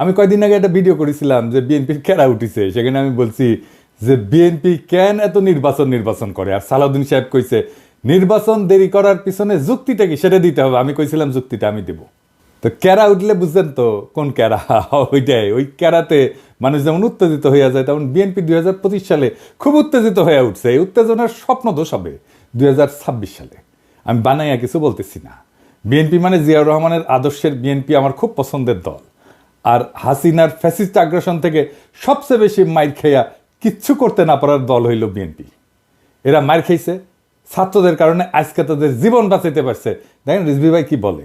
আমি কয়দিন আগে একটা ভিডিও করেছিলাম যে বিএনপির কেরা উঠিছে। সেখানে আমি বলছি যে বিএনপি কেন এত নির্বাচন নির্বাচন করে? আর সালাউদ্দিন সাহেব কইছে, নির্বাচন দেরি করার পিছনে যুক্তিটা কি? সেটা দিতে হবে। আমি কইছিলাম, যুক্তিটা আমি দেব। তো ক্যারা উঠলে বুঝছেন তো কোন ক্যারা ওইটাই। ওই ক্যারাতে মানুষ যেমন উত্তেজিত হয়ে যায়, তেমন বিএনপি দুই হাজার পঁচিশ সালে খুব উত্তেজিত হয়ে উঠছে। এই উত্তেজনার স্বপ্ন দোষ হবে দুই হাজার ছাব্বিশ সালে। আমি বানাইয়া কিছু বলতেছি না। বিএনপি মানে জিয়াউর রহমানের আদর্শের বিএনপি আমার খুব পছন্দের দল। আর হাসিনার ফ্যাসিস্ট আগ্রাসন থেকে সবচেয়ে বেশি মাইর খেয়া কিচ্ছু করতে না পারার দল হইল বিএনপি। এরা মার খেয়েছে ছাত্রদের কারণে আজকে তাদের জীবন বাঁচাইতে পারছে। দেখেন রিজভি ভাই কি বলে?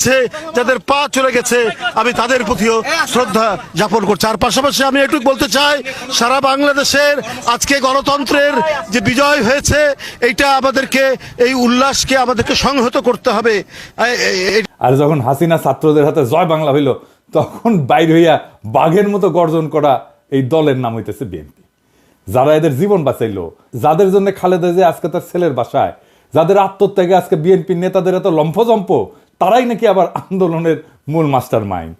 যাদের পা চলে গেছে, আমি তাদের প্রতিও শ্রদ্ধা জ্ঞাপন করছি। আর পাশাপাশি আমি একটু বলতে চাই, সারা বাংলাদেশের আজকে গণতন্ত্রের যে বিজয় হয়েছে, এইটা আমাদেরকে, এই উল্লাসকে আমাদেরকে সংহত করতে হবে। আর যখন হাসিনা ছাত্রদের হাতে জয় বাংলা হইল, তখন বাইর হইয়া বাঘের মতো গর্জন করা এই দলের নাম হইতেছে বিএনপি। যারা এদের জীবন বাঁচাইলো, যাদের জন্য খালেদা যে আজকে তার ছেলের বাসায়, যাদের আত্মত্যাগে আজকে বিএনপির নেতাদের এত লম্ফজম্প তারাই নাকি আবার আন্দোলনের মূল মাস্টার মাইন্ড